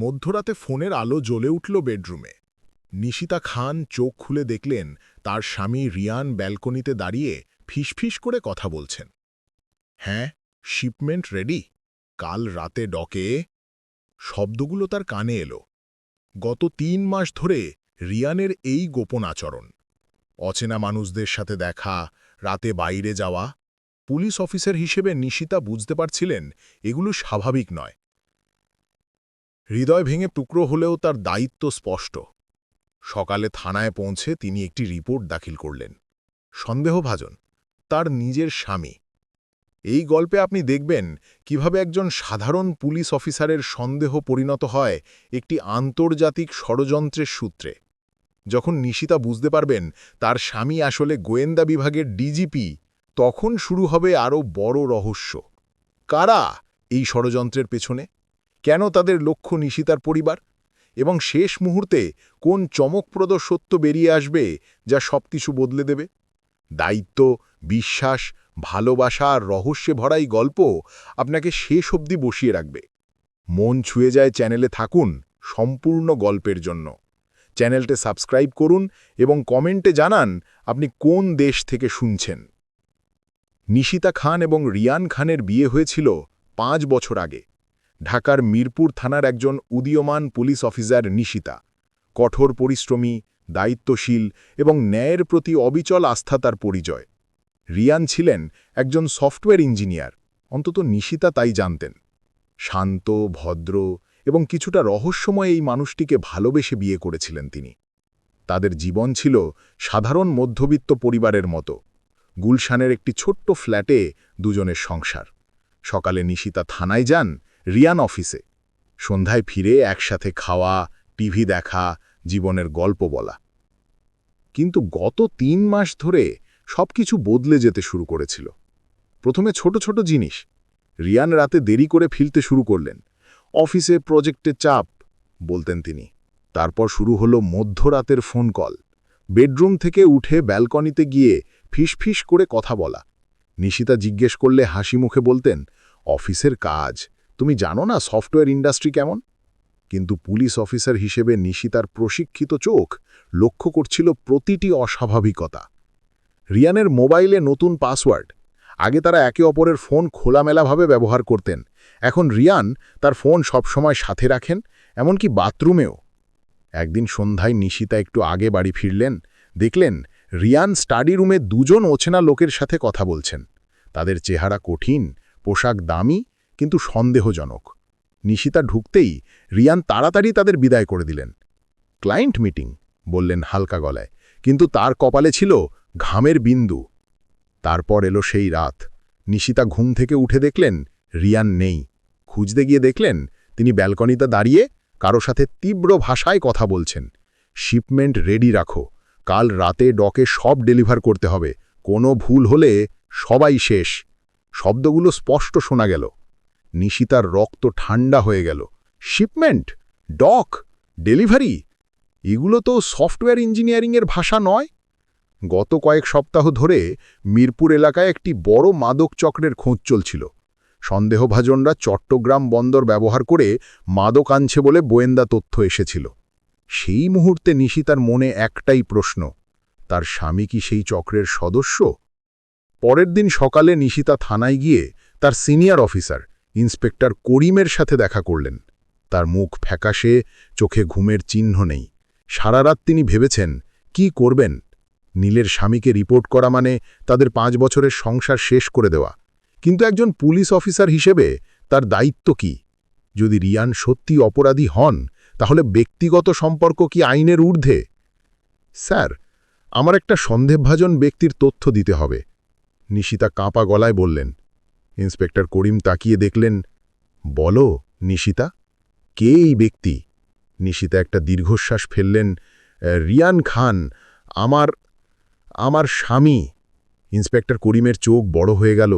মধ্যরাতে ফোনের আলো জ্বলে উঠল বেডরুমে। নিশিতা খান চোখ খুলে দেখলেন তার স্বামী রিয়ান ব্যালকনিতে দাঁড়িয়ে ফিসফিস করে কথা বলছেন। হ্যাঁ শিপমেন্ট রেডি। কাল রাতে ডকে। শব্দগুলো তার কানে এলো। গত তিন মাস ধরে রিয়ানের এই গোপন আচরণ। অচেনা মানুষদের সাথে দেখা, রাতে বাইরে যাওয়া। পুলিশ অফিসার হিসেবে নিশিতা বুঝতে পারছিলেন এগুলো স্বাভাবিক নয়। হৃদয় ভেঙে টুকরো হলেও তার দায়িত্ব স্পষ্ট। সকালে থানায় পৌঁছে তিনি একটি রিপোর্ট দাখিল করলেন। সন্দেহভাজন, তার নিজের স্বামী। এই গল্পে আপনি দেখবেন কীভাবে একজন সাধারণ পুলিশ অফিসারের সন্দেহ পরিণত হয় একটি আন্তর্জাতিক ষড়যন্ত্রের সূত্রে। যখন নিশিতা বুঝতে পারবেন তার স্বামী আসলে গোয়েন্দা বিভাগের ডিজিপি, তখন শুরু হবে আরও বড় রহস্য। কারা এই ষড়যন্ত্রের পেছনে? কেন তাদের লক্ষ্য নিশিতার পরিবার? এবং শেষ মুহূর্তে কোন চমকপ্রদ সত্য বেরিয়ে আসবে যা সব কিছু বদলে দেবে? দায়িত্ব, বিশ্বাস, ভালোবাসা আর রহস্যে ভরাই গল্প আপনাকে শেষ অবধি বসিয়ে রাখবে। মন ছুঁয়ে যায় চ্যানেলে থাকুন সম্পূর্ণ গল্পের জন্য। চ্যানেলটি সাবস্ক্রাইব করুন এবং কমেন্টে জানান আপনি কোন দেশ থেকে শুনছেন। নিশিতা খান এবং রিয়ান খানের বিয়ে হয়েছিল পাঁচ বছর আগে। ঢাকার মিরপুর থানার একজন উদীয়মান পুলিশ অফিসার নিশিতা। কঠোর পরিশ্রমী, দায়িত্বশীল এবং ন্যায়ের প্রতি অবিচল আস্থা তার পরিচয়। রিয়ান ছিলেন একজন সফটওয়্যার ইঞ্জিনিয়ার, অন্তত নিশিতা তাই জানতেন। শান্ত, ভদ্র এবং কিছুটা রহস্যময় এই মানুষটিকে ভালোবেসে বিয়ে করেছিলেন তিনি। তাদের জীবন ছিল সাধারণ মধ্যবিত্ত পরিবারের মতো। গুলশানের একটি ছোট্ট ফ্ল্যাটে দুজনের সংসার। সকালে নিশিতা থানায় যান রিয়ান অফিসে। সন্ধ্যায় ফিরে একসাথে খাওয়া, টিভি দেখা, জীবনের গল্প বলা। কিন্তু গত তিন মাস ধরে সবকিছু বদলে যেতে শুরু করেছিল। প্রথমে ছোট ছোট জিনিস। রিয়ান রাতে দেরি করে ফিরতে শুরু করলেন। অফিসে প্রজেক্টে চাপ, বলতেন তিনি। তারপর শুরু হলো মধ্যরাতের ফোন কল। বেডরুম থেকে উঠে ব্যালকনিতে গিয়ে ফিসফিস করে কথা বলা। নিশিতা জিজ্ঞেস করলে হাসি মুখে বলতেন, অফিসের কাজ তুমি জানো না সফটওয়্যার ইন্ডাস্ট্রি কেমন? কিন্তু পুলিশ অফিসার হিসেবে নিশিতার প্রশিক্ষিত চোখ লক্ষ্য করছিল প্রতিটি অস্বাভাবিকতা। রিয়ানের মোবাইলে নতুন পাসওয়ার্ড। আগে তারা একে অপরের ফোন খোলামেলাভাবে ব্যবহার করতেন। এখন রিয়ান তার ফোন সবসময় সাথে রাখেন, এমনকি বাথরুমেও। একদিন সন্ধ্যায় নিশিতা একটু আগে বাড়ি ফিরলেন। দেখলেন রিয়ান স্টাডি রুমে দুজন ওছেনা লোকের সাথে কথা বলছেন। তাদের চেহারা কঠিন, পোশাক দামি কিন্তু সন্দেহজনক। নিশিতা ঢুকতেই রিয়ান তাড়াতাড়ি তাদের বিদায় করে দিলেন। ক্লায়েন্ট মিটিং, বললেন হালকা গলায়, কিন্তু তার কপালে ছিল ঘামের বিন্দু। তারপর এলো সেই রাত। নিশিতা ঘুম থেকে উঠে দেখলেন রিয়ান নেই। খুঁজতে গিয়ে দেখলেন তিনি ব্যালকনিতে দাঁড়িয়ে কারও সাথে তীব্র ভাষায় কথা বলছেন। শিপমেন্ট রেডি রাখো। কাল রাতে ডকে সব ডেলিভার করতে হবে। কোনো ভুল হলে সবাই শেষ। শব্দগুলো স্পষ্ট শোনা গেল। নিশিতার রক্ত ঠান্ডা হয়ে গেল। শিপমেন্ট? ডক? ডেলিভারি? এগুলো তো সফটওয়্যার ইঞ্জিনিয়ারিংয়ের ভাষা নয়। গত কয়েক সপ্তাহ ধরে মিরপুর এলাকায় একটি বড় মাদক চক্রের খোঁজ চলছিল। সন্দেহভাজনরা চট্টগ্রাম বন্দর ব্যবহার করে মাদক আনছে বলে গোয়েন্দা তথ্য এসেছিল। সেই মুহূর্তে নিশিতার মনে একটাই প্রশ্ন, তার স্বামী কি সেই চক্রের সদস্য? পরের দিন সকালে নিশিতা থানায় গিয়ে তার সিনিয়র অফিসার ইন্সপেক্টর করিমের সাথে দেখা করলেন। তার মুখ ফ্যাকাশে, চোখে ঘুমের চিহ্ন নেই। সারা রাত তিনি ভেবেছেন, কি করবেন? নীলের স্বামীকে রিপোর্ট করা মানে তাদের পাঁচ বছরের সংসার শেষ করে দেওয়া। কিন্তু একজন পুলিশ অফিসার হিসেবে তার দায়িত্ব কি? যদি রিয়ান সত্যি অপরাধী হন, তাহলে ব্যক্তিগত সম্পর্ক কি আইনের ঊর্ধ্বে? স্যার, আমার একটা সন্দেহভাজন ব্যক্তির তথ্য দিতে হবে। নিশিতা কাঁপা গলায় বললেন ইন্সপেক্টর করিম তাকিয়ে দেখলেন, বলো, নিশিতা, কে এই ব্যক্তি? নিশিতা একটা দীর্ঘশ্বাস ফেললেন, রিয়ান খান, আমার আমার স্বামী। ইন্সপেক্টর করিমের চোখ বড় হয়ে গেল,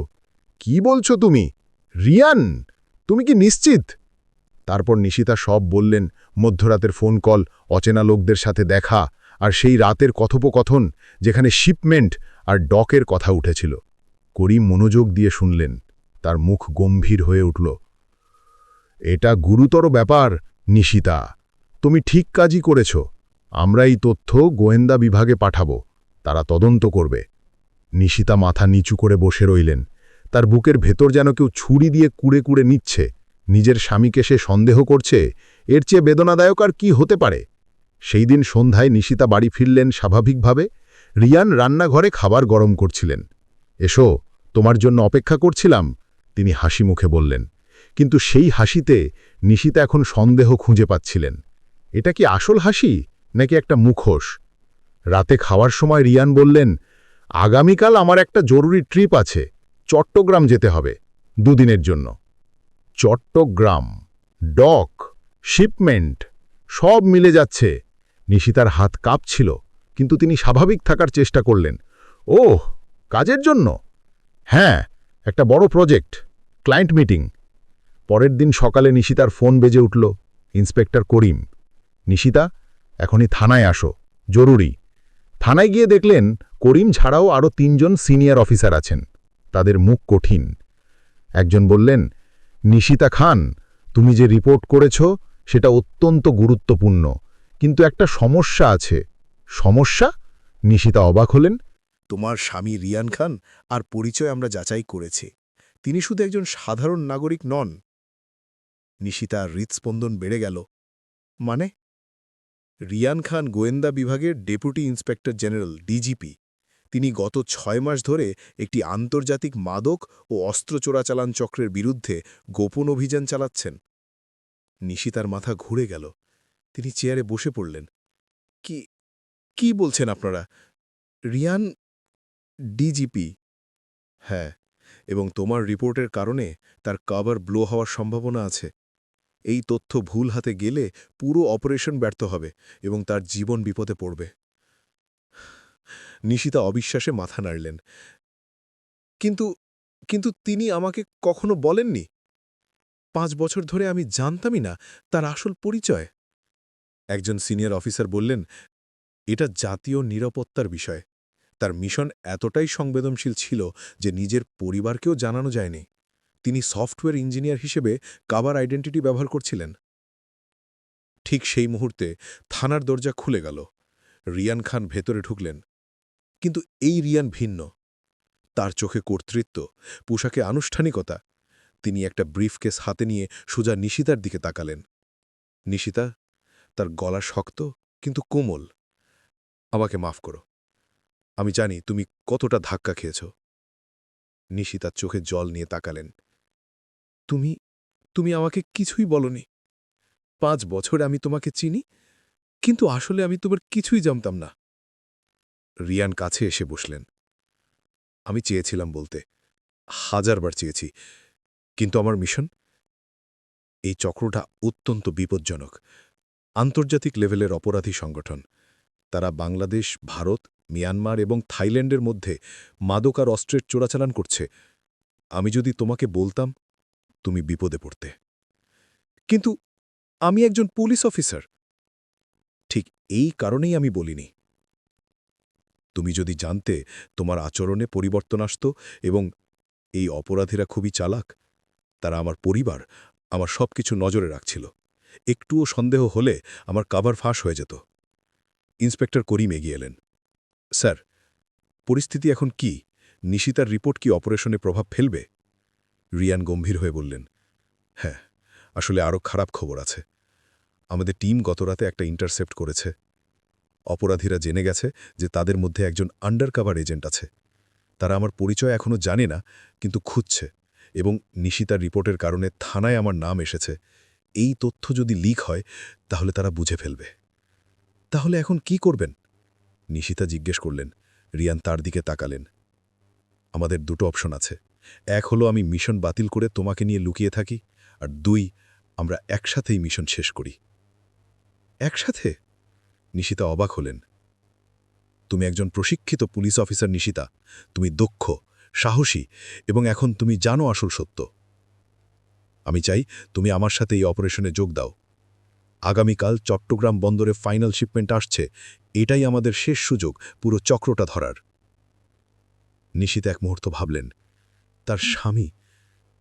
কি বলছো তুমি? রিয়ান? তুমি কি নিশ্চিত? তারপর নিশিতা সব বললেন, মধ্যরাতের ফোন কল, অচেনা লোকদের সাথে দেখা আর সেই রাতের কথোপকথন যেখানে শিপমেন্ট আর ডকের কথা উঠেছিল। করিম মনোযোগ দিয়ে শুনলেন তার মুখ গম্ভীর হয়ে উঠল। এটা গুরুতর ব্যাপার, নিশিতা। তুমি ঠিক কাজই করেছ। আমরা এই তথ্য গোয়েন্দা বিভাগে পাঠাবো। তারা তদন্ত করবে। নিশিতা মাথা নিচু করে বসে রইলেন। তার বুকের ভেতর যেন কেউ ছুরি দিয়ে কুড়ে কুড়ে নিচ্ছে। নিজের স্বামীকে সে সন্দেহ করছে, এর চেয়ে বেদনাদায়ক আর কি হতে পারে? সেই দিন সন্ধ্যায় নিশিতা বাড়ি ফিরলেন স্বাভাবিকভাবে। রিয়ান রান্নাঘরে খাবার গরম করছিলেন। এসো, তোমার জন্য অপেক্ষা করছিলাম। তিনি হাসি মুখে বললেন, কিন্তু সেই হাসিতে নিশিতা এখন সন্দেহ খুঁজে পাচ্ছিলেন। এটা কি আসল হাসি, নাকি একটা মুখোশ? রাতে খাওয়ার সময় রিয়ান বললেন, আগামীকাল আমার একটা জরুরি ট্রিপ আছে, চট্টগ্রাম যেতে হবে, দুদিনের জন্য। চট্টগ্রাম, ডক, শিপমেন্ট, সব মিলে যাচ্ছে। নিশিতার হাত কাঁপছিল, কিন্তু তিনি স্বাভাবিক থাকার চেষ্টা করলেন, ওহ, কাজের জন্য? হ্যাঁ একটা বড় প্রজেক্ট ক্লায়েন্ট মিটিং পরের দিন সকালে নিশিতার ফোন বেজে উঠল ইন্সপেক্টর করিম। নিশিতা, এখনই থানায় আসো, জরুরি। থানায় গিয়ে দেখলেন করিম ছাড়াও আরও তিনজন সিনিয়র অফিসার আছেন, তাদের মুখ কঠিন। একজন বললেন, নিশিতা খান, তুমি যে রিপোর্ট করেছ, সেটা অত্যন্ত গুরুত্বপূর্ণ, কিন্তু একটা সমস্যা আছে। সমস্যা? নিশিতা অবাক হলেন। তোমার স্বামী রিয়ান খান আর পরিচয় আমরা যাচাই করেছি। তিনি শুধু একজন সাধারণ নাগরিক নন। নিশিতার হৃৎস্পন্দন বেড়ে গেল। মানে? রিয়ান খান গোয়েন্দা বিভাগের ডেপুটি ইন্সপেক্টর জেনারেল, ডিজিপি। তিনি গত ছয় মাস ধরে একটি আন্তর্জাতিক মাদক ও অস্ত্র চোরাচালান চক্রের বিরুদ্ধে গোপন অভিযান চালাচ্ছেন। নিশিতার মাথা ঘুরে গেল। তিনি চেয়ারে বসে পড়লেন। কি কি বলছেন আপনারা? রিয়ান ডিজিপি হ্যাঁ এবং তোমার রিপোর্টের কারণে তার কাভার ব্লো হওয়ার সম্ভাবনা আছে। এই তথ্য ভুল হাতে গেলে পুরো অপারেশন ব্যর্থ হবে এবং তার জীবন বিপদে পড়বে। নিশিতা অবিশ্বাসে মাথা নাড়লেন। কিন্তু কিন্তু তিনি আমাকে কখনো বলেননি? পাঁচ বছর ধরে আমি জানতামই না তার আসল পরিচয়। একজন সিনিয়র অফিসার বললেন, এটা জাতীয় নিরাপত্তার বিষয়। তার মিশন এতটাই সংবেদনশীল ছিল যে নিজের পরিবারকেও জানানো যায়নি। তিনি সফটওয়্যার ইঞ্জিনিয়ার হিসেবে কাবার আইডেন্টিটি ব্যবহার করছিলেন। ঠিক সেই মুহূর্তে থানার দরজা খুলে গেল। রিয়ান খান ভেতরে ঢুকলেন। কিন্তু এই রিয়ান ভিন্ন। তার চোখে কর্তৃত্ব, পোশাকে আনুষ্ঠানিকতা। তিনি একটা ব্রিফকেস হাতে নিয়ে সোজা নিশিতার দিকে তাকালেন। নিশিতা, তার গলা শক্ত কিন্তু কোমল। আমাকে মাফ করো। আমি জানি তুমি কতটা ধাক্কা খেয়েছ। নিশিতার চোখে জল নিয়ে তাকালেন। তুমি তুমি আমাকে কিছুই বলনি। পাঁচ বছর আমি তোমাকে চিনি, কিন্তু আসলে আমি তোমার কিছুই জানতাম না। রিয়ান কাছে এসে বসলেন। আমি চেয়েছিলাম বলতে, হাজারবার চেয়েছি, কিন্তু আমার মিশন? এই চক্রটা অত্যন্ত বিপজ্জনক। আন্তর্জাতিক লেভেলের অপরাধী সংগঠন। তারা বাংলাদেশ, ভারত মিয়ানমার এবং থাইল্যান্ডের মধ্যে মাদক আর অস্ত্রের চোরাচালান করছে। আমি যদি তোমাকে বলতাম, তুমি বিপদে পড়তে। কিন্তু আমি একজন পুলিশ অফিসার। ঠিক এই কারণেই আমি বলিনি। তুমি যদি জানতে তোমার আচরণে পরিবর্তন আসত এবং এই অপরাধীরা খুবই চালাক, তারা আমার পরিবার, আমার সব কিছু নজরে রাখছিল। একটুও সন্দেহ হলে আমার কাবার ফাঁস হয়ে যেত। ইন্সপেক্টর করিম এগিয়ে এলেন। স্যার, পরিস্থিতি এখন কি? নিশিতার রিপোর্ট কি অপারেশনে প্রভাব ফেলবে? রিয়ান গম্ভীর হয়ে বললেন হ্যাঁ আসলে আরও খারাপ খবর আছে। আমাদের টিম গতরাতে একটা ইন্টারসেপ্ট করেছে। অপরাধীরা জেনে গেছে যে তাদের মধ্যে একজন আন্ডারকাভার এজেন্ট আছে। তারা আমার পরিচয় এখনও জানে না, কিন্তু খুঁজছে এবং নিশিতার রিপোর্টের কারণে থানায় আমার নাম এসেছে। এই তথ্য যদি লিক হয়, তাহলে তারা বুঝে ফেলবে। তাহলে এখন কি করবেন? নিশিতা জিজ্ঞেস করলেন, রিয়ান তার দিকে তাকালেন। আমাদের দুটো অপশন আছে। এক হলো আমি মিশন বাতিল করে তোমাকে নিয়ে লুকিয়ে থাকি, আর দুই, আমরা একসাথেই মিশন শেষ করি। একসাথে? নিশিতা অবাক হলেন। তুমি একজন প্রশিক্ষিত পুলিশ অফিসার, নিশিতা। তুমি দক্ষ, সাহসী, এবং এখন তুমি জানো আসল সত্য। আমি চাই তুমি আমার সাথে এই অপারেশনে যোগ দাও। আগামীকাল চট্টগ্রাম বন্দরে ফাইনাল শিপমেন্ট আসছে। এটাই আমাদের শেষ সুযোগ, পুরো চক্রটা ধরার। নিশিত এক মুহূর্ত ভাবলেন, তার স্বামী,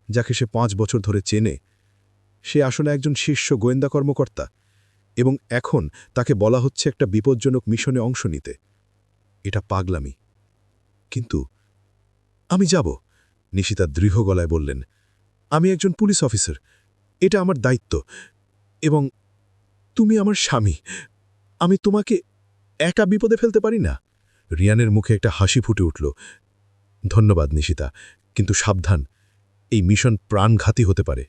যাকে সে পাঁচ বছর ধরে চেনে, সে আসলে একজন শীর্ষ গোয়েন্দা কর্মকর্তা এবং এখন তাকে বলা হচ্ছে একটা বিপজ্জনক মিশনে অংশ নিতে। এটা পাগলামি। কিন্তু আমি যাব, নিশিতা দৃঢ় গলায় বললেন। আমি একজন পুলিশ অফিসার, এটা আমার দায়িত্ব এবং তুমি আমার স্বামী। আমি তোমাকে একা বিপদে ফেলতে পারি না। রিয়ানের মুখে একটা হাসি ফুটে উঠল। ধন্যবাদ, নিশিতা, কিন্তু সাবধান, এই মিশন প্রাণঘাতী হতে পারে।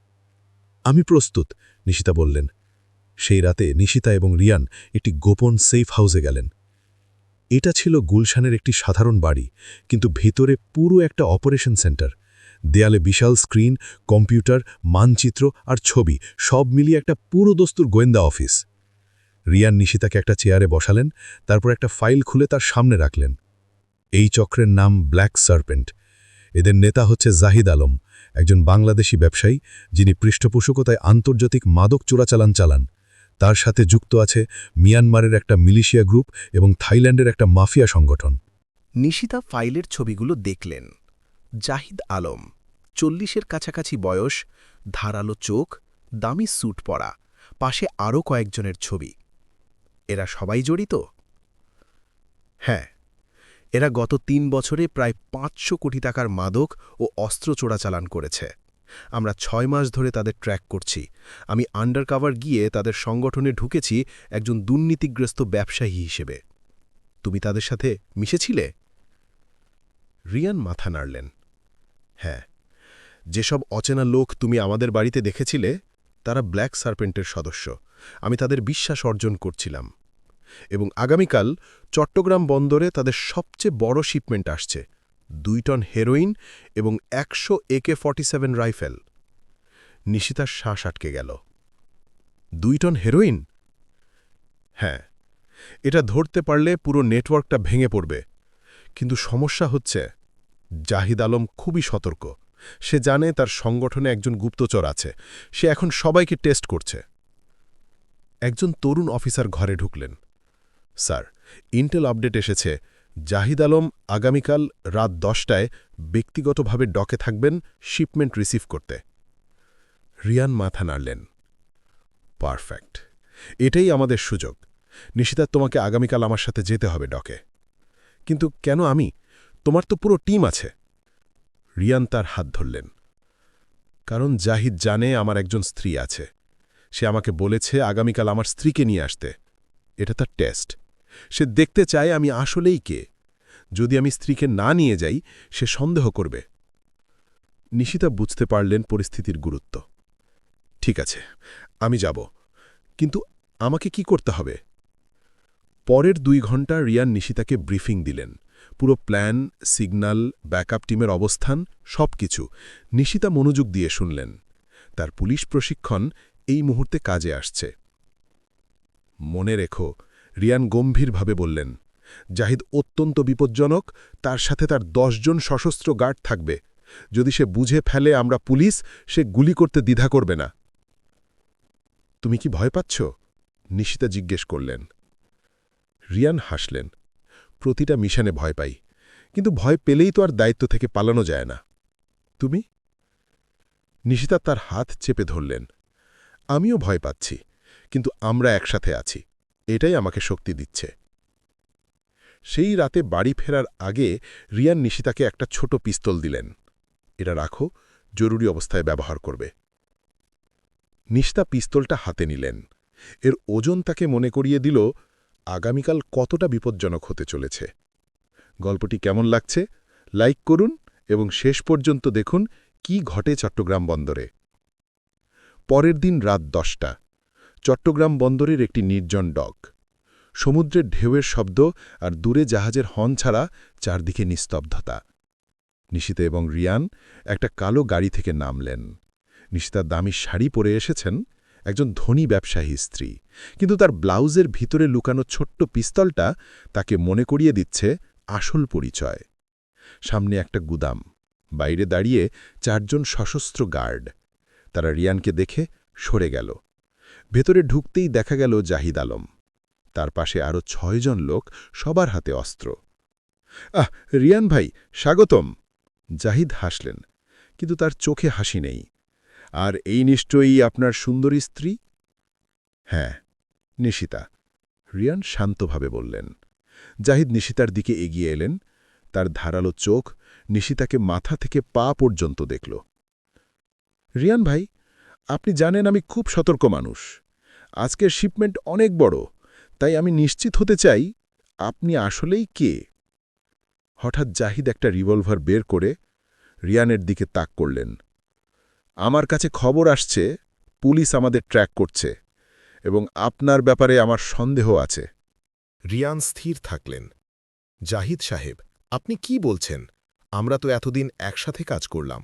আমি প্রস্তুত, নিশিতা বললেন। সেই রাতে নিশিতা এবং রিয়ান একটি গোপন সেফ হাউসে গেলেন। এটা ছিল গুলশানের একটি সাধারণ বাড়ি, কিন্তু ভেতরে পুরো একটা অপারেশন সেন্টার দেয়ালে বিশাল স্ক্রিন, কম্পিউটার, মানচিত্র আর ছবি, সব মিলিয়ে একটা পুরো দস্তুর গোয়েন্দা অফিস। রিয়ান নিশিতাকে একটা চেয়ারে বসালেন, তারপর একটা ফাইল খুলে তার সামনে রাখলেন। এই চক্রের নাম ব্ল্যাক সার্পেন্ট এদের নেতা হচ্ছে জাহিদ আলম, একজন বাংলাদেশি ব্যবসায়ী, যিনি পৃষ্ঠপোষকতায় আন্তর্জাতিক মাদক চোরাচালান চালান। তার সাথে যুক্ত আছে মিয়ানমারের একটা মিলিশিয়া গ্রুপ এবং থাইল্যান্ডের একটা মাফিয়া সংগঠন। নিশিতা ফাইলের ছবিগুলো দেখলেন। জাহিদ আলম। চল্লিশের কাছাকাছি বয়স, ধারালো চোখ, দামি স্যুট পরা, পাশে আরও কয়েকজনের ছবি। এরা সবাই জড়িত? হ্যাঁ এরা গত তিন বছরে প্রায় পাঁচশো কোটি টাকার মাদক ও অস্ত্র চোরাচালান করেছে। আমরা ছয় মাস ধরে তাদের ট্র্যাক করছি। আমি আন্ডারকাভার গিয়ে তাদের সংগঠনে ঢুকেছি একজন দুর্নীতিগ্রস্ত ব্যবসায়ী হিসেবে। তুমি তাদের সাথে মিশেছিলে? রিয়ান মাথা নাড়লেন। হ্যাঁ যেসব অচেনা লোক তুমি আমাদের বাড়িতে দেখেছিলে, তারা ব্ল্যাক সার্পেন্টের সদস্য। আমি তাদের বিশ্বাস অর্জন করছিলাম। এবং আগামীকাল চট্টগ্রাম বন্দরে তাদের সবচেয়ে বড় শিপমেন্ট আসছে। দুই টন হেরোইন এবং একশো একে ফর্টি সেভেন রাইফেল। নিশিতার শ্বাস আটকে গেল। দুই টন হেরোইন? হ্যাঁ এটা ধরতে পারলে পুরো নেটওয়ার্কটা ভেঙে পড়বে। কিন্তু সমস্যা হচ্ছে জাহিদ আলম খুবই সতর্ক। সে জানে তার সংগঠনে একজন গুপ্তচর আছে। সে এখন সবাইকে টেস্ট করছে। একজন তরুণ অফিসার ঘরে ঢুকলেন। স্যার, ইন্টেল আপডেট এসেছে। জাহিদ আলম আগামীকাল রাত দশটায় ব্যক্তিগতভাবে ডকে থাকবেন শিপমেন্ট রিসিভ করতে। রিয়ান মাথা নাড়লেন। পারফেক্ট। এটাই আমাদের সুযোগ। নিশিতা, তোমাকে আগামীকাল আমার সাথে যেতে হবে ডকে। কিন্তু কেন আমি? তোমার তো পুরো টিম আছে। রিয়ান তার হাত ধরলেন। কারণ জাহিদ জানে আমার একজন স্ত্রী আছে। সে আমাকে বলেছে আগামীকাল আমার স্ত্রীকে নিয়ে আসতে। এটা তার টেস্ট। সে দেখতে চায় আমি আসলেই কে। যদি আমি স্ত্রীকে না নিয়ে যাই, সে সন্দেহ করবে। নিশিতা বুঝতে পারলেন পরিস্থিতির গুরুত্ব। ঠিক আছে, আমি যাব। কিন্তু আমাকে কি করতে হবে? পরের দুই ঘণ্টা রিয়ান নিশিতাকে ব্রিফিং দিলেন। পুরো প্ল্যান সিগন্যাল ব্যাকআপ টিমের অবস্থান সব কিছু নিশিতা মনোযোগ দিয়ে শুনলেন। তার পুলিশ প্রশিক্ষণ এই মুহূর্তে কাজে আসছে। মনে রেখো, রিয়ান গম্ভীরভাবে বললেন, জাহিদ অত্যন্ত বিপজ্জনক, তার সাথে তার দশজন সশস্ত্র গার্ড থাকবে। যদি সে বুঝে ফেলে আমরা পুলিশ, সে গুলি করতে দ্বিধা করবে না। তুমি কি ভয় পাচ্ছ? নিশিতা জিজ্ঞেস করলেন। রিয়ান হাসলেন প্রতিটা মিশনে ভয় পাই। কিন্তু ভয় পেলেই তো আর দায়িত্ব থেকে পালানো যায় না। তুমি? নিশিতা তার হাত চেপে ধরলেন। আমিও ভয় পাচ্ছি, কিন্তু আমরা একসাথে আছি। এটাই আমাকে শক্তি দিচ্ছে। সেই রাতে বাড়ি ফেরার আগে রিয়ান নিশিতাকে একটা ছোট পিস্তল দিলেন। এটা রাখো, জরুরি অবস্থায় ব্যবহার করবে। নিশিতা পিস্তলটা হাতে নিলেন। এর ওজন তাকে মনে করিয়ে দিল আগামীকাল কতটা বিপজ্জনক হতে চলেছে। গল্পটি কেমন লাগছে? লাইক করুন এবং শেষ পর্যন্ত দেখুন কি ঘটে চট্টগ্রাম বন্দরে। পরের দিন রাত দশটা, চট্টগ্রাম বন্দরের একটি নির্জন ডক সমুদ্রের ঢেউয়ের শব্দ আর দূরে জাহাজের হর্ন ছাড়া চারদিকে নিস্তব্ধতা। নিশিতা এবং রিয়ান একটা কালো গাড়ি থেকে নামলেন। নিশিতা দামি শাড়ি পরে এসেছেন একজন ধনী ব্যবসায়ী স্ত্রী। কিন্তু তার ব্লাউজের ভিতরে লুকানো ছোট্ট পিস্তলটা তাকে মনে করিয়ে দিচ্ছে আসল পরিচয়। সামনে একটা গুদাম, বাইরে দাঁড়িয়ে চারজন সশস্ত্র গার্ড। তারা রিয়ানকে দেখে সরে গেল। ভেতরে ঢুকতেই দেখা গেল জাহিদ আলম। তার পাশে আরও ছয়জন লোক সবার হাতে অস্ত্র। আহ, রিয়ান ভাই, স্বাগতম। জাহিদ হাসলেন, কিন্তু তার চোখে হাসি নেই। আর এই নিশ্চয়ই আপনার সুন্দরী স্ত্রী? হ্যাঁ নিশিতা। রিয়ান শান্তভাবে বললেন। জাহিদ নিশিতার দিকে এগিয়ে এলেন। তার ধারালো চোখ নিশিতাকে মাথা থেকে পা পর্যন্ত দেখল। রিয়ান ভাই, আপনি জানেন আমি খুব সতর্ক মানুষ। আজকের শিপমেন্ট অনেক বড়, তাই আমি নিশ্চিত হতে চাই আপনি আসলেই কে? হঠাৎ জাহিদ একটা রিভলভার বের করে রিয়ানের দিকে তাক করলেন। আমার কাছে খবর আসছে, পুলিশ আমাদের ট্র্যাক করছে এবং আপনার ব্যাপারে আমার সন্দেহ আছে। রিয়ান স্থির থাকলেন। জাহিদ সাহেব, আপনি কি বলছেন? আমরা তো এতদিন একসাথে কাজ করলাম।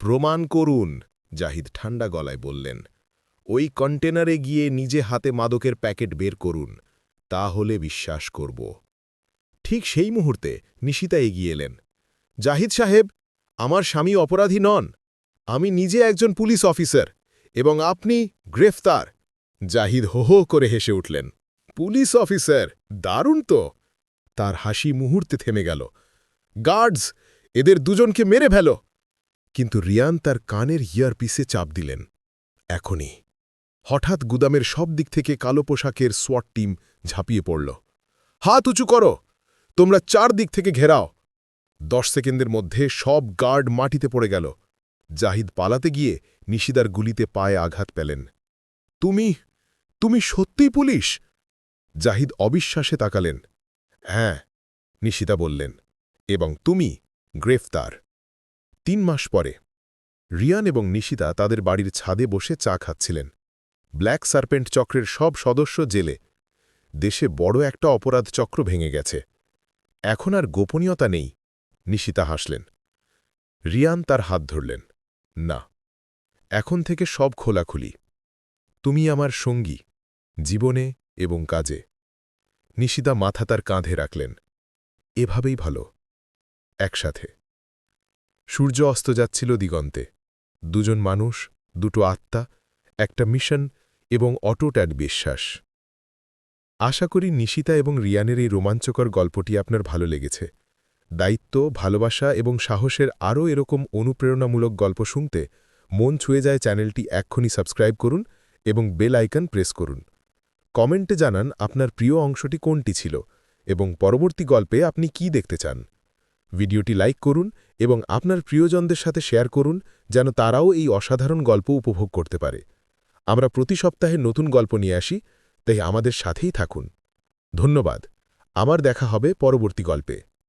প্রমাণ করুন, জাহিদ ঠান্ডা গলায় বললেন। ওই কন্টেনারে গিয়ে নিজে হাতে মাদকের প্যাকেট বের করুন তা হলে বিশ্বাস করব। ঠিক সেই মুহূর্তে নিশিতা এগিয়ে এলেন। জাহিদ সাহেব, আমার স্বামী অপরাধী নন। আমি নিজে একজন পুলিশ অফিসার এবং আপনি গ্রেফতার। জাহিদ হো হো করে হেসে উঠলেন। পুলিশ অফিসার, দারুণ তো। তার হাসি মুহূর্তে থেমে গেল। গার্ডস, এদের দুজনকে মেরে ফেল। কিন্তু রিয়ান তার কানের ইয়ারপিসে চাপ দিলেন। এখনই। হঠাৎ গুদামের সব দিক থেকে কালো পোশাকের সোয়াট টিম ঝাঁপিয়ে পড়ল। হাত উঁচু করো। তোমরা চার দিক থেকে ঘেরাও। দশ সেকেন্ডের মধ্যে সব গার্ড মাটিতে পড়ে গেল। জাহিদ পালাতে গিয়ে নিশিদার গুলিতে পায়ে আঘাত পেলেন। তুমি তুমি সত্যিই পুলিশ? জাহিদ অবিশ্বাসে তাকালেন। হ্যাঁ নিশিতা বললেন, এবং তুমি গ্রেফতার। তিন মাস পরে, রিয়ান এবং নিশিতা তাদের বাড়ির ছাদে বসে চা খাচ্ছিলেন। ব্ল্যাক সার্পেন্ট চক্রের সব সদস্য জেলে। দেশে বড় একটা অপরাধ চক্র ভেঙে গেছে। এখন আর গোপনীয়তা নেই, নিশিতা হাসলেন। রিয়ান তার হাত ধরলেন। না, এখন থেকে সব খোলাখুলি। তুমি আমার সঙ্গী, জীবনে এবং কাজে। নিশিতা মাথা তার কাঁধে রাখলেন। এভাবেই ভালো, একসাথে। সূর্য অস্ত যাচ্ছিল দিগন্তে। দুজন মানুষ, দুটো আত্মা, একটা মিশন এবং অটোট এক বিশ্বাস। আশা করি নিশিতা এবং রিয়ানের এই রোমাঞ্চকর গল্পটি আপনার ভালো লেগেছে। দায়িত্ব, ভালোবাসা এবং সাহসের আরও এরকম অনুপ্রেরণামূলক গল্প শুনতে মন ছুঁয়ে যায় চ্যানেলটি এক্ষুনি সাবস্ক্রাইব করুন এবং বেল আইকন প্রেস করুন। কমেন্টে জানান আপনার প্রিয় অংশটি কোনটি ছিল এবং পরবর্তী গল্পে আপনি কি দেখতে চান। ভিডিওটি লাইক করুন এবং আপনার প্রিয়জনদের সাথে শেয়ার করুন যেন তারাও এই অসাধারণ গল্প উপভোগ করতে পারে। আমরা প্রতি সপ্তাহে নতুন গল্প নিয়ে আসি, তাই আমাদের সাথেই থাকুন। ধন্যবাদ। আমার দেখা হবে পরবর্তী গল্পে।